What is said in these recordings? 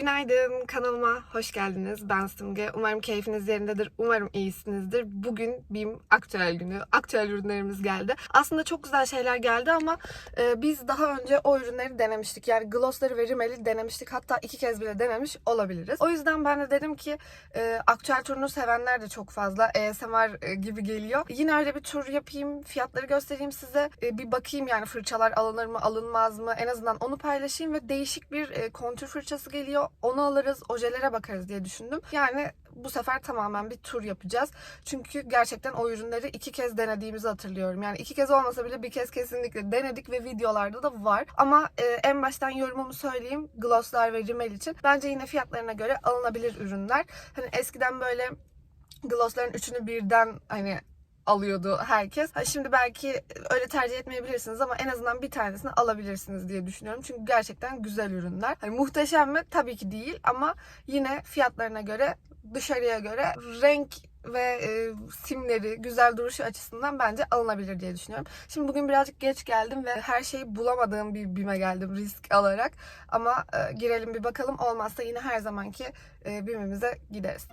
Günaydın kanalıma hoş geldiniz. Ben Simge. Umarım keyfiniz yerindedir. Umarım iyisinizdir. Bugün BİM aktüel günü. Aktüel ürünlerimiz geldi. Aslında çok güzel şeyler geldi ama e, biz daha önce o ürünleri denemiştik. Yani glossları ve rimeli denemiştik. Hatta iki kez bile denemiş olabiliriz. O yüzden ben de dedim ki e, aktüel turunu sevenler de çok fazla. ASMR e, gibi geliyor. Yine öyle bir tur yapayım. Fiyatları göstereyim size. E, bir bakayım yani fırçalar alınır mı alınmaz mı? En azından onu paylaşayım ve değişik bir e, kontür fırçası geliyor. Onu alırız, ojelere bakarız diye düşündüm. Yani bu sefer tamamen bir tur yapacağız. Çünkü gerçekten o ürünleri iki kez denediğimizi hatırlıyorum. Yani iki kez olmasa bile bir kez kesinlikle denedik ve videolarda da var. Ama e, en baştan yorumumu söyleyeyim. Glosslar ve rimel için. Bence yine fiyatlarına göre alınabilir ürünler. Hani eskiden böyle glossların üçünü birden hani alıyordu herkes. Ha, Şimdi belki öyle tercih etmeyebilirsiniz ama en azından bir tanesini alabilirsiniz diye düşünüyorum. Çünkü gerçekten güzel ürünler. Hani muhteşem mi? Tabii ki değil ama yine fiyatlarına göre dışarıya göre renk ve e, simleri, güzel duruşu açısından bence alınabilir diye düşünüyorum. Şimdi bugün birazcık geç geldim ve her şeyi bulamadığım bir bime geldim risk alarak. Ama e, girelim bir bakalım. Olmazsa yine her zamanki e, bimimize gideriz.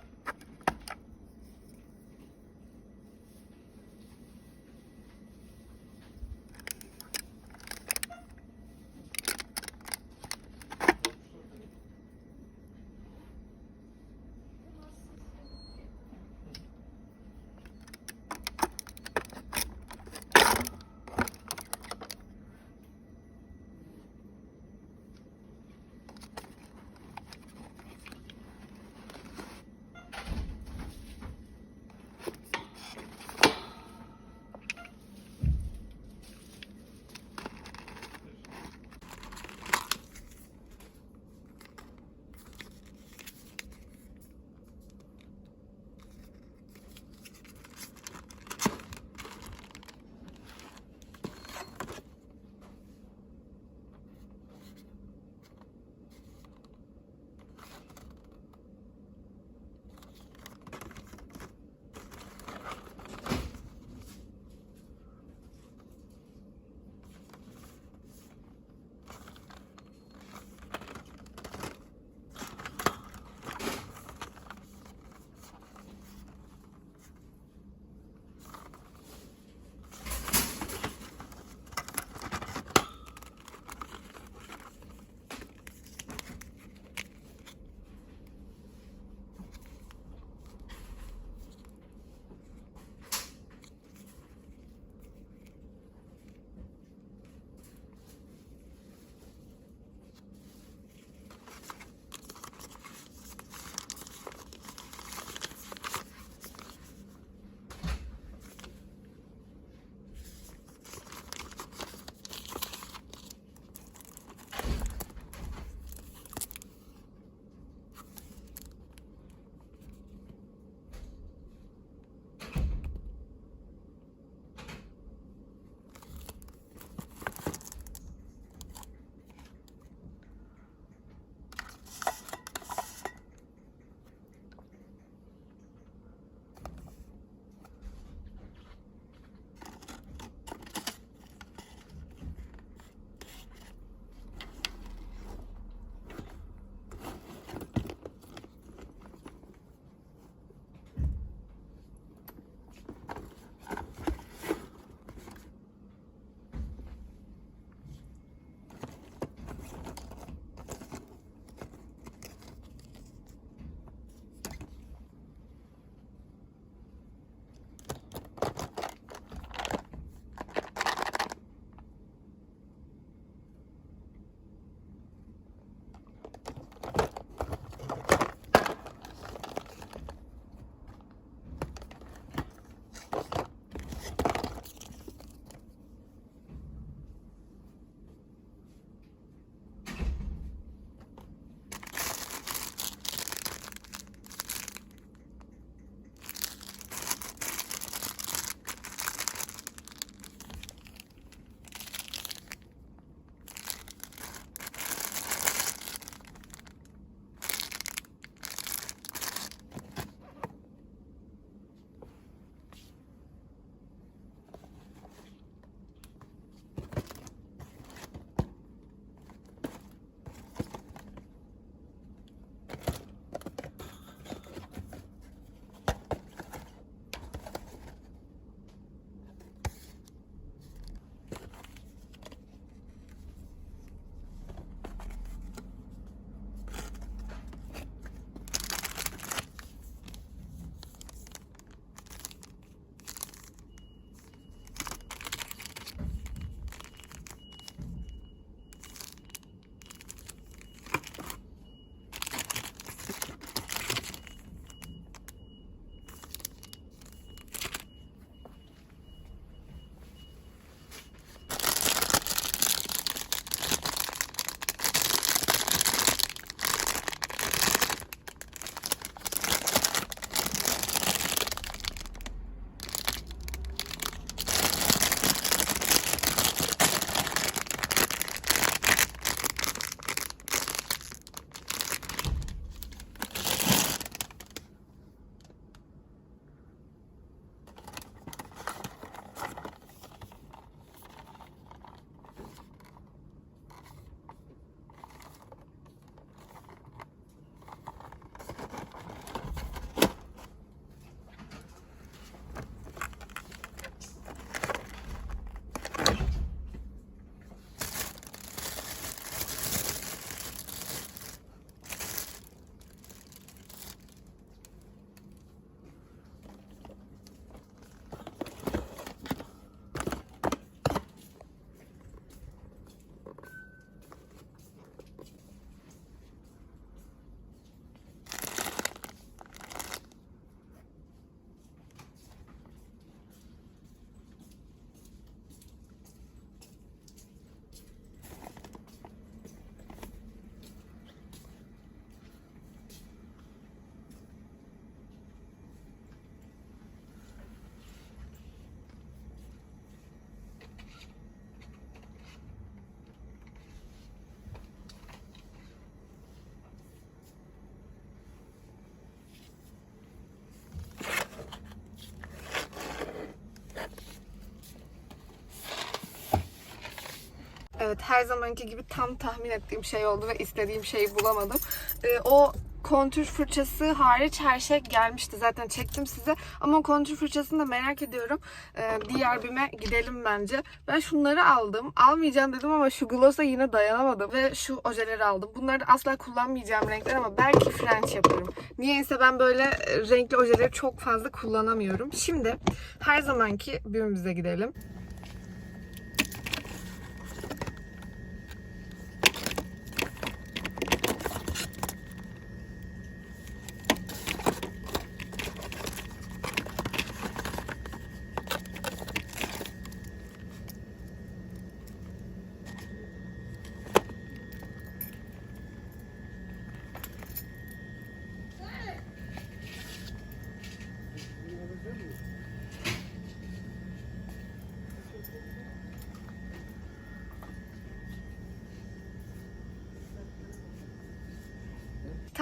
Evet her zamanki gibi tam tahmin ettiğim şey oldu ve istediğim şeyi bulamadım. Ee, o kontür fırçası hariç her şey gelmişti. Zaten çektim size. Ama kontür fırçasını da merak ediyorum. Ee, diğer bime gidelim bence. Ben şunları aldım. Almayacağım dedim ama şu gloss'a yine dayanamadım. Ve şu ojeleri aldım. Bunları asla kullanmayacağım renkler ama belki French yaparım. Niyeyse ben böyle renkli ojeleri çok fazla kullanamıyorum. Şimdi her zamanki bimimize gidelim.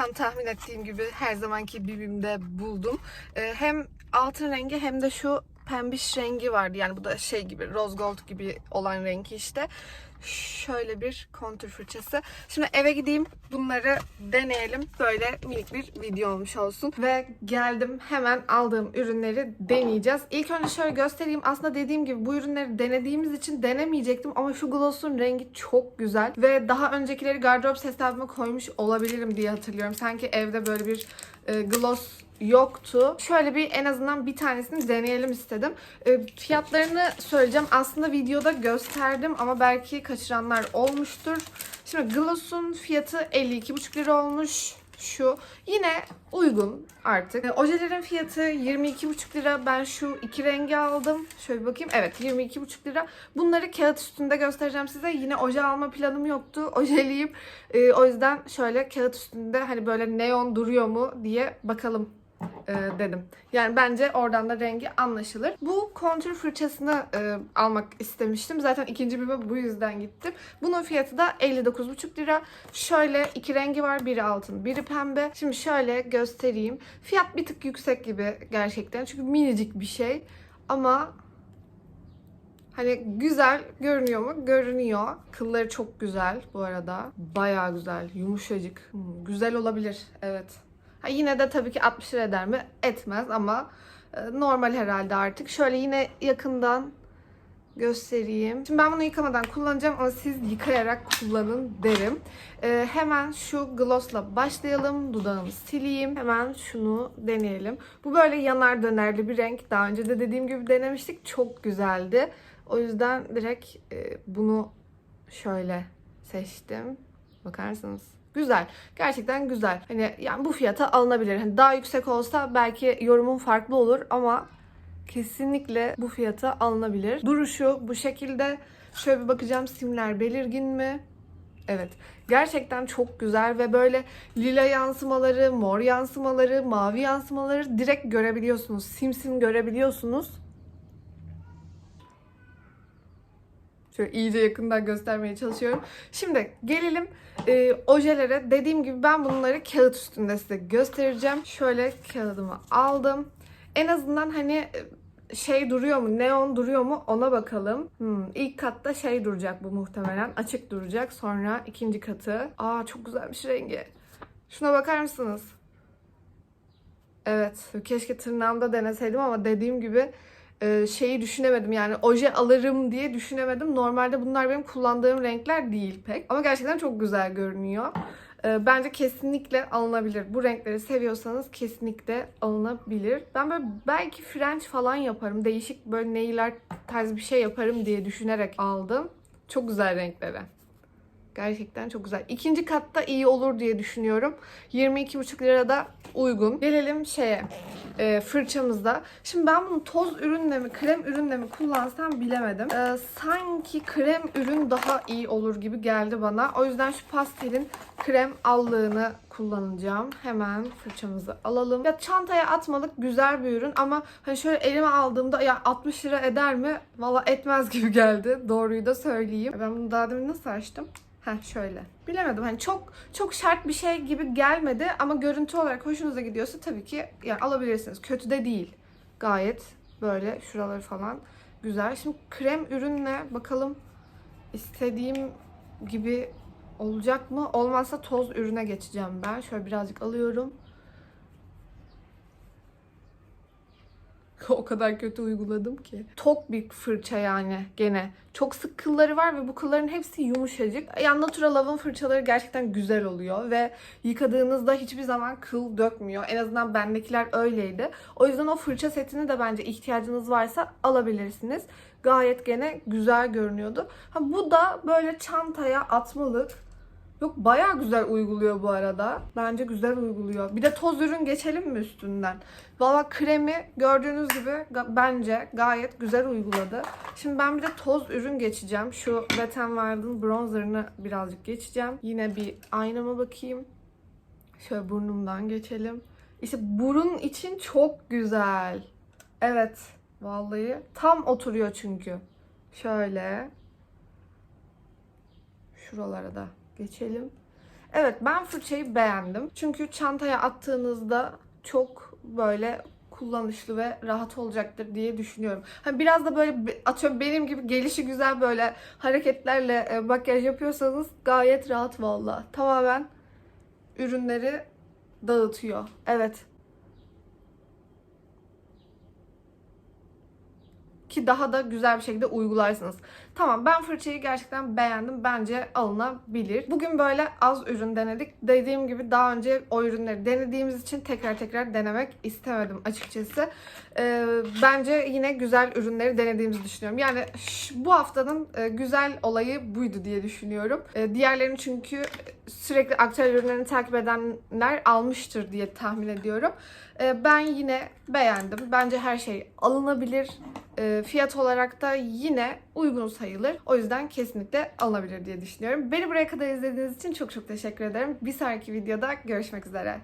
Tam tahmin ettiğim gibi her zamanki bibimde buldum. Ee, hem altın rengi hem de şu pembiş rengi vardı. Yani bu da şey gibi rose gold gibi olan rengi işte. Şöyle bir kontür fırçası. Şimdi eve gideyim bunları deneyelim. Böyle minik bir video olmuş olsun. Ve geldim hemen aldığım ürünleri deneyeceğiz. İlk önce şöyle göstereyim. Aslında dediğim gibi bu ürünleri denediğimiz için denemeyecektim. Ama şu gloss'un rengi çok güzel. Ve daha öncekileri gardırop hesabıma koymuş olabilirim diye hatırlıyorum. Sanki evde böyle bir e, gloss yoktu. Şöyle bir en azından bir tanesini deneyelim istedim. E, fiyatlarını söyleyeceğim. Aslında videoda gösterdim ama belki kaçıranlar olmuştur. Şimdi Gloss'un fiyatı 52,5 lira olmuş. Şu yine uygun artık. E, ojelerin fiyatı 22,5 lira. Ben şu iki rengi aldım. Şöyle bir bakayım. Evet 22,5 lira. Bunları kağıt üstünde göstereceğim size. Yine oje alma planım yoktu. Ojeleyip e, o yüzden şöyle kağıt üstünde hani böyle neon duruyor mu diye bakalım e, dedim. Yani bence oradan da rengi anlaşılır. Bu kontür fırçasını e, almak istemiştim. Zaten ikinci bime bu yüzden gittim. Bunun fiyatı da 59,5 lira. Şöyle iki rengi var. Biri altın, biri pembe. Şimdi şöyle göstereyim. Fiyat bir tık yüksek gibi gerçekten. Çünkü minicik bir şey. Ama Hani güzel görünüyor mu? Görünüyor. Kılları çok güzel bu arada. Bayağı güzel. Yumuşacık. Hmm, güzel olabilir. Evet. Ha, yine de tabii ki 60 lira eder mi? Etmez ama e, normal herhalde artık. Şöyle yine yakından göstereyim. Şimdi ben bunu yıkamadan kullanacağım ama siz yıkayarak kullanın derim. E, hemen şu glossla başlayalım. Dudağımı sileyim. Hemen şunu deneyelim. Bu böyle yanar dönerli bir renk. Daha önce de dediğim gibi denemiştik. Çok güzeldi. O yüzden direkt e, bunu şöyle seçtim. Bakarsınız. Güzel. Gerçekten güzel. Hani yani bu fiyata alınabilir. Hani daha yüksek olsa belki yorumum farklı olur ama kesinlikle bu fiyata alınabilir. Duruşu bu şekilde. Şöyle bir bakacağım simler belirgin mi? Evet. Gerçekten çok güzel ve böyle lila yansımaları, mor yansımaları, mavi yansımaları direkt görebiliyorsunuz. Simsim görebiliyorsunuz. Şöyle iyice yakından göstermeye çalışıyorum. Şimdi gelelim e, ojelere. Dediğim gibi ben bunları kağıt üstünde size göstereceğim. Şöyle kağıdımı aldım. En azından hani e, şey duruyor mu, neon duruyor mu ona bakalım. Hmm, ilk katta şey duracak bu muhtemelen. Açık duracak. Sonra ikinci katı. Aa çok güzelmiş rengi. Şuna bakar mısınız? Evet. Keşke tırnağımda deneseydim ama dediğim gibi e, şeyi düşünemedim yani oje alırım diye düşünemedim. Normalde bunlar benim kullandığım renkler değil pek. Ama gerçekten çok güzel görünüyor. E, Bence kesinlikle alınabilir. Bu renkleri seviyorsanız kesinlikle alınabilir. Ben böyle belki French falan yaparım. Değişik böyle neyler tarz bir şey yaparım diye düşünerek aldım. Çok güzel renkleri. Gerçekten çok güzel. İkinci katta iyi olur diye düşünüyorum. 22,5 lira da uygun. Gelelim şeye e, fırçamızda. Şimdi ben bunu toz ürünle mi krem ürünle mi kullansam bilemedim. E, sanki krem ürün daha iyi olur gibi geldi bana. O yüzden şu pastelin krem allığını kullanacağım. Hemen fırçamızı alalım. Ya çantaya atmalık güzel bir ürün ama hani şöyle elime aldığımda ya 60 lira eder mi? Valla etmez gibi geldi. Doğruyu da söyleyeyim. Ben bunu daha demin nasıl açtım? Heh şöyle. Bilemedim hani çok çok şart bir şey gibi gelmedi ama görüntü olarak hoşunuza gidiyorsa tabii ki yani alabilirsiniz. Kötü de değil. Gayet böyle şuraları falan güzel. Şimdi krem ürünle bakalım istediğim gibi olacak mı? Olmazsa toz ürüne geçeceğim ben. Şöyle birazcık alıyorum. o kadar kötü uyguladım ki. Tok bir fırça yani gene. Çok sık kılları var ve bu kılların hepsi yumuşacık. Yani Natura Love'ın fırçaları gerçekten güzel oluyor ve yıkadığınızda hiçbir zaman kıl dökmüyor. En azından bendekiler öyleydi. O yüzden o fırça setini de bence ihtiyacınız varsa alabilirsiniz. Gayet gene güzel görünüyordu. Ha, bu da böyle çantaya atmalık. Yok bayağı güzel uyguluyor bu arada. Bence güzel uyguluyor. Bir de toz ürün geçelim mi üstünden? Valla kremi gördüğünüz gibi bence gayet güzel uyguladı. Şimdi ben bir de toz ürün geçeceğim. Şu Wet n bronzerını birazcık geçeceğim. Yine bir aynama bakayım. Şöyle burnumdan geçelim. İşte burun için çok güzel. Evet. Vallahi tam oturuyor çünkü. Şöyle. Şuralara da geçelim. Evet ben fırçayı beğendim. Çünkü çantaya attığınızda çok böyle kullanışlı ve rahat olacaktır diye düşünüyorum. Hani biraz da böyle atıyorum benim gibi gelişi güzel böyle hareketlerle e, makyaj yapıyorsanız gayet rahat valla. Tamamen ürünleri dağıtıyor. Evet. ki daha da güzel bir şekilde uygularsınız. Tamam ben fırçayı gerçekten beğendim. Bence alınabilir. Bugün böyle az ürün denedik. Dediğim gibi daha önce o ürünleri denediğimiz için tekrar tekrar denemek istemedim açıkçası. Ee, bence yine güzel ürünleri denediğimizi düşünüyorum. Yani bu haftanın e, güzel olayı buydu diye düşünüyorum. Ee, diğerlerini çünkü sürekli aktüel ürünlerini takip edenler almıştır diye tahmin ediyorum. Ee, ben yine beğendim. Bence her şey alınabilir. Ee, fiyat olarak da yine uygun sayılır. O yüzden kesinlikle alınabilir diye düşünüyorum. Beni buraya kadar izlediğiniz için çok çok teşekkür ederim. Bir sonraki videoda görüşmek üzere.